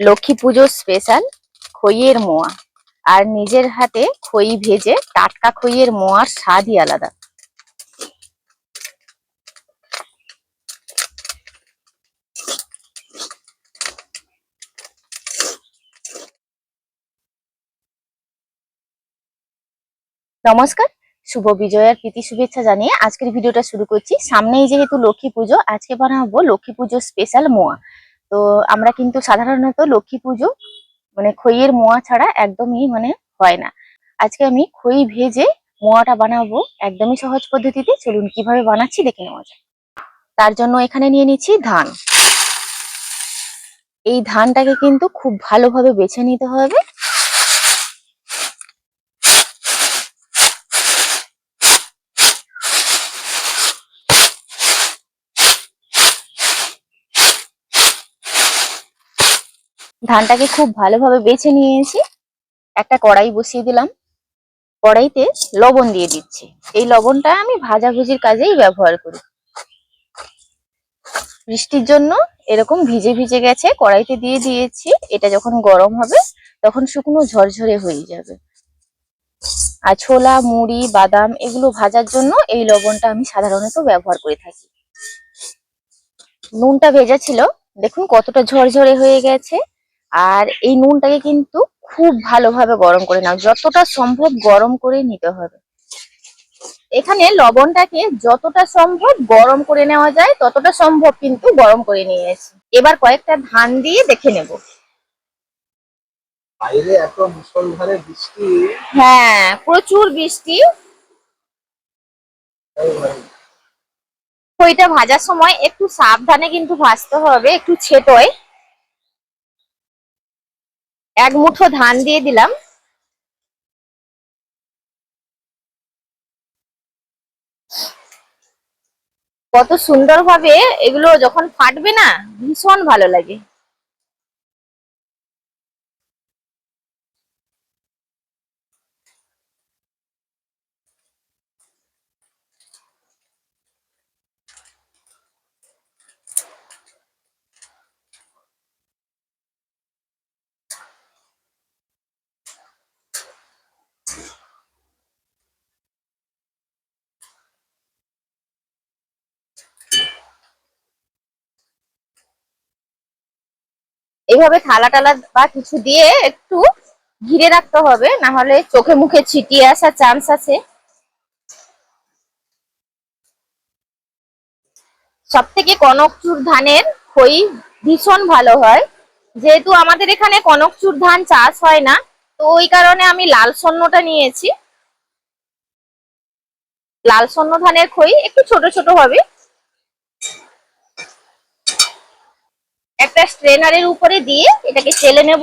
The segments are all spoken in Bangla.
লক্ষ্মী পুজো স্পেশাল খইয়ের মোয়া। আর নিজের হাতে খই ভেজে টাটকা খইয়ের মোয়ার স্বাদই আলাদা। নমস্কার, শুভ বিজয়ার প্রীতি শুভেচ্ছা জানিয়ে আজকের ভিডিওটা শুরু করছি। সামনেই যেহেতু লক্ষ্মী পুজো, আজকে বানাবো লক্ষ্মী পুজো স্পেশাল মোয়া। তো আমরা কিন্তু সাধারণত লক্ষ্মী পুজো মানে খইয়ের মোয়া ছাড়া একদমই মানে হয় না। আজকে আমি খই ভেজে মোয়াটা বানাবো একদমই সহজ পদ্ধতিতে। চলুন কীভাবে বানাচ্ছি দেখে নেওয়া যায় তার জন্য এখানে নিয়ে নিচ্ছি ধান। এই ধানটাকে কিন্তু খুব ভালোভাবে বেছে নিতে হবে। ধানটাকে খুব ভালোভাবে বেছে নিয়েছি একটা কড়াই বসিয়ে দিলাম। কড়াইতে লবণ দিয়ে দিচ্ছি। এই লবণটা আমি ভাজাভুজির কাজেই ব্যবহার করি। বৃষ্টির জন্য এরকম ভিজে ভিজে গেছে, কড়াইতে দিয়ে দিয়েছি। এটা যখন গরম হবে, তখন শুকনো ঝরঝরে হয়ে যাবে। আর ছোলা, মুড়ি, বাদাম এগুলো ভাজার জন্য এই লবণটা আমি সাধারণত ব্যবহার করে থাকি। নুনটা ভেজা ছিল। দেখুন কতটা ঝরঝরে হয়ে গেছে। আর এই নুনটাকে কিন্তু খুব ভালোভাবে গরম করে নাও। যতটা সম্ভব গরম করে নিতে হবে। এখানে লবণটাকে যতটা সম্ভব গরম করে নেওয়া যায় ততটা সম্ভব কিন্তু গরম করে নিয়েছি এবার কয়েকটা ধান দিয়ে দেখে নেব। বাইরে এত মুসলধারে বৃষ্টি। হ্যাঁ প্রচুর বৃষ্টি। খইটা ভাজার সময় একটু সাবধানে কিন্তু ভাজতে হবে একটু ছেটোয় এক মুঠো ধান দিয়ে দিলাম। কত সুন্দরভাবে এগুলো যখন ফাটবে না ভীষণ ভালো লাগে। এইভাবে থালা টালা বা কিছু দিয়ে একটু ঘিরে রাখতে হবে, না হলে চোখে মুখে ছিটিয়ে আসার চান্স আছে। সব থেকে কনকচুর ধানের খই ভীষণ ভালো হয়। যেহেতু আমাদের এখানে কনকচুর ধান চাষ হয় না, তো ওই কারণে আমি লাল সন্ন্যটা নিয়েছি। লাল সন্ন ধানের খই একটু ছোট ছোট হবে একটা স্ট্রেনারের উপরে দিয়ে এটাকে চেলে নেব।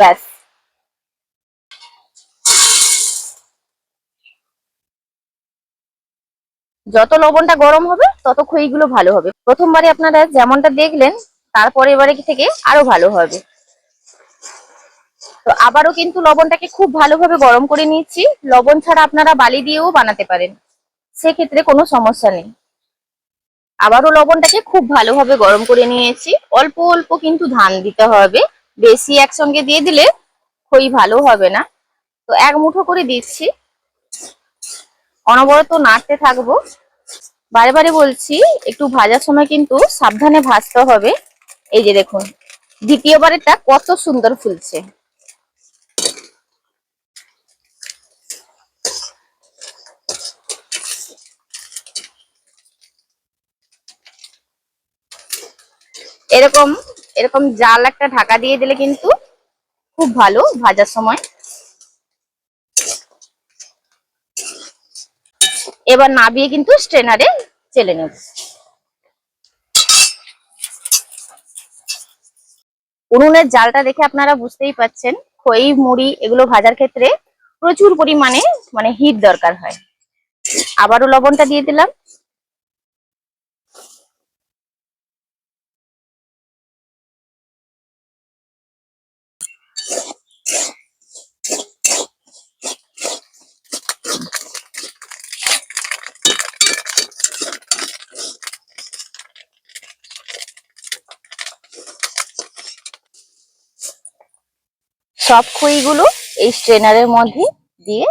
ব্যাস। যত লবণটা গরম হবে, তত খইগুলো ভালো হবে। প্রথমবারে আপনারা যেমনটা দেখলেন, তারপরে এবারে থেকে আরও ভালো হবে। তো আবারও কিন্তু লবণটাকে খুব ভালোভাবে গরম করে নিচ্ছি লবণ ছাড়া আপনারা বালি দিয়েও বানাতে পারেন। সেক্ষেত্রে কোনো সমস্যা নেই। আবারও লবণটাকে খুব ভালোভাবে গরম করে নিয়েছি। অল্প অল্প কিন্তু ধান দিতে হবে। বেশি একসঙ্গে দিয়ে দিলে খই ভালো হবে না। তো এক মুঠো করে দিচ্ছি। অনবরত নাড়তে থাকব। বারে বারে বলছি, একটু ভাজার সময় কিন্তু সাবধানে ভাজতে হবে। এই যে দেখুন, দ্বিতীয়বারেরটা কত সুন্দর ফুলছে। এরকম এরকম জাল একটা ঢাকা দিয়ে দিলে কিন্তু খুব ভালো ভাজার সময়। এবার নাবিয়ে কিন্তু স্ট্রেনারে চেলে নেব। উনুনের জালটা দেখে আপনারা বুঝতেই পাচ্ছেন, খই, মুড়ি এগুলো ভাজার ক্ষেত্রে প্রচুর পরিমাণে মানে হিট দরকার হয়। আবারও লবণটা দিয়ে দিলাম। সব খইগুলো এই স্ট্রেনারের মধ্যে দিয়ে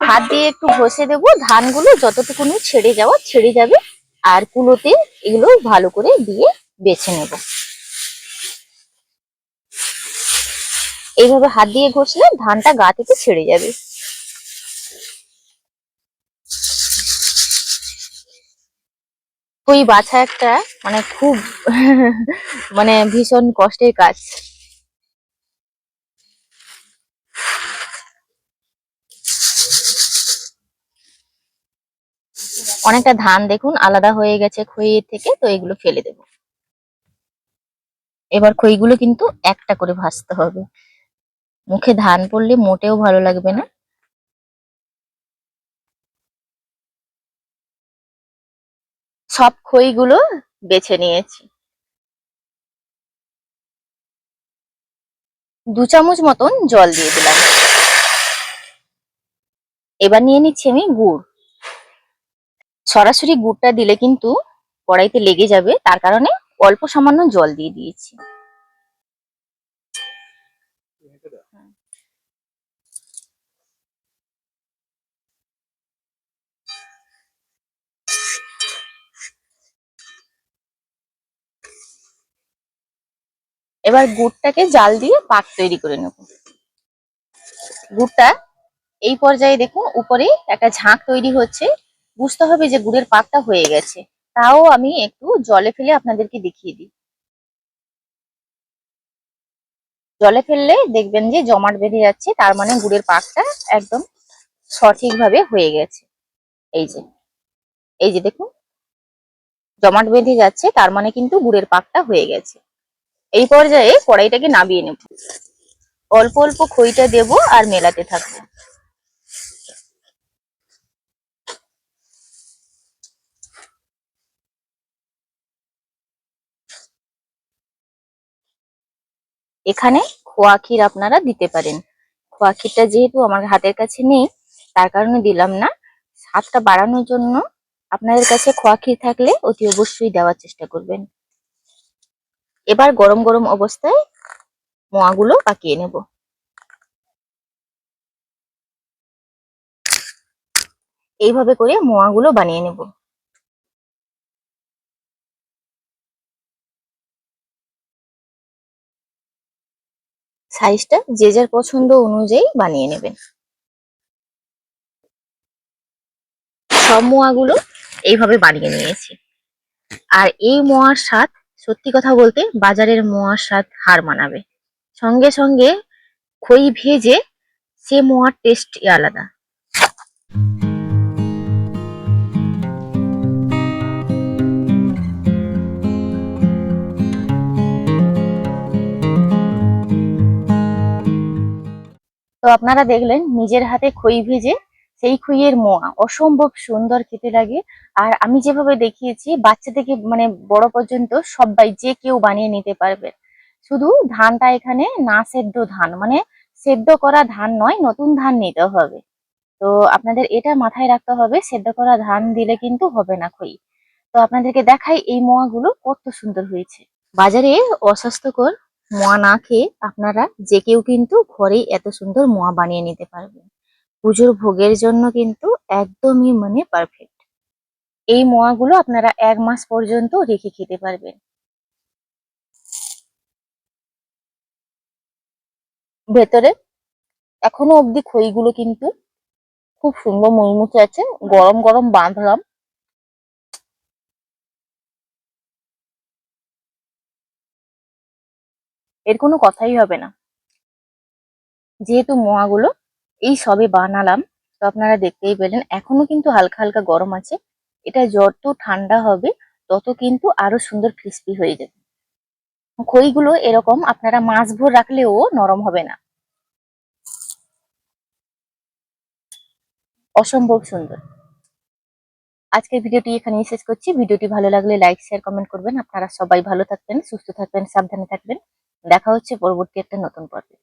হাত দিয়ে একটু ঘষে দেবো। ধানগুলো যতটুকুনি ছেড়ে যাওয়া ছেড়ে যাবে আর কুলোতে এগুলো ভালো করে দিয়ে বেছে নেব। এইভাবে হাত দিয়ে ঘষলে ধানটা গা থেকে ছেড়ে যাবে। খই বাছা একটা মানে খুব মানে ভীষণ কষ্টের কাজ। অনেকটা ধান দেখুন, আলাদা হয়ে গেছে খইয়ের থেকে, তো এগুলো ফেলে দেব। এবার খইগুলো কিন্তু একটা করে ভাজতে হবে। মুখে ধান পড়লে মোটেও ভালো লাগবে না। সব খইগুলো বেছে নিয়েছি। দু চামচ মতন জল দিয়ে দিলাম। এবার নিয়ে নিচ্ছি আমি গুড়। সরাসরি গুড়টা দিলে কিন্তু কড়াইতে লেগে যাবে। তার কারণে অল্প সামান্য জল দিয়ে দিয়েছি। এবার গুড়টাকে জাল দিয়ে পাক তৈরি করে নেব। গুড়টা এই পর্যায়ে দেখুন, উপরে একটা ঝাঁক তৈরি হচ্ছে। বুঝতে হবে যে গুড়ের পাকটা হয়ে গেছে। তাও আমি একটু জলে ফেলে আপনাদেরকে দেখিয়ে দিই। জলে ফেললে দেখবেন যে জমাট বেঁধে যাচ্ছে, তার মানে গুড়ের পাকটা একদম সঠিকভাবে হয়ে গেছে। এই যে এই যে দেখুন, জমাট বেঁধে যাচ্ছে, তার মানে কিন্তু গুড়ের পাকটা হয়ে গেছে। এই পর্যায়ে কড়াইটাকে নামিয়ে নেব। অল্প অল্প খইটা দেব আর মেলাতে থাকব। এখানে খোয়া ক্ষীর আপনারা দিতে পারেন। খোয়া ক্ষীরটা যেহেতু আমার হাতের কাছে নেই, তার কারণে দিলাম না। স্বাদটা বাড়ানোর জন্য আপনাদের কাছে খোয়া ক্ষীর থাকলে অতি অবশ্যই দেওয়ার চেষ্টা করবেন। এবার গরম গরম অবস্থায় মোয়াগুলো পাকিয়ে নেব। এইভাবে করে মোয়াগুলো বানিয়ে নেব। সাইজটা যে যার পছন্দ অনুযায়ী বানিয়ে নেবেন। সব মোয়াগুলো এইভাবে বানিয়ে নিয়েছি। আর এই মোয়ার স্বাদ, সত্যি কথা বলতে বাজারের মোয়ার স্বাদ হার মানাবে। সঙ্গে সঙ্গে খই ভেজে সে মোয়ার টেস্ট আলাদা। আপনারা দেখলেন নিজের হাতে খই ভেজে সেই খইয়ের মোয়া। অসম্ভব সুন্দর খেতে লাগে। আর আমি যেভাবে দেখিয়েছি, বাচ্চা থেকে মানে বড় পর্যন্ত সবাই যে কেউ বানিয়ে নিতে পারবে। শুধু ধানটা এখানে না সেদ্ধ ধান মানে সেদ্ধ করা ধান নয়, নতুন ধান নিতে হবে। তো আপনাদের এটা মাথায় রাখতে হবে, সেদ্ধ করা ধান দিলে কিন্তু হবে না খই। তো আপনাদেরকে দেখাই এই মোয়াগুলো কত সুন্দর হয়েছে। বাজারে অস্বাস্থ্যকর মোয়া না খেয়ে আপনারা যে কেউ কিন্তু ঘরেই এত সুন্দর মোয়া বানিয়ে নিতে পারবেন। পুজোর ভোগের জন্য কিন্তু একদমই মানে পারফেক্ট এই মোয়াগুলো আপনারা এক মাস পর্যন্ত রেখে খেতে পারবেন। ভেতরে এখনও অবধি খইগুলো কিন্তু খুব সুন্দর মুচমুচে আছে, গরম গরম বাঁধলাম। এর কোনো কথাই হবে না। যেহেতু মোয়াগুলো এই সবে বানালাম, তো আপনারা দেখতেই পেলেন, এখনও কিন্তু হালকা হালকা গরম আছে। এটা যত ঠান্ডা হবে, তত কিন্তু আরও সুন্দর ক্রিস্পি হয়ে যাবে। খইগুলো এরকম আপনারা মাছ ভোর রাখলেও নরম হবে না। অসম্ভব সুন্দর। আজকের ভিডিওটি এখানেই শেষ করছি। ভিডিওটি ভালো লাগলে লাইক শেয়ার কমেন্ট করবেন। আপনারা সবাই ভালো থাকবেন, সুস্থ থাকবেন, সাবধানে থাকবেন। দেখা হচ্ছে পরবর্তী একটা নতুন পর্বে।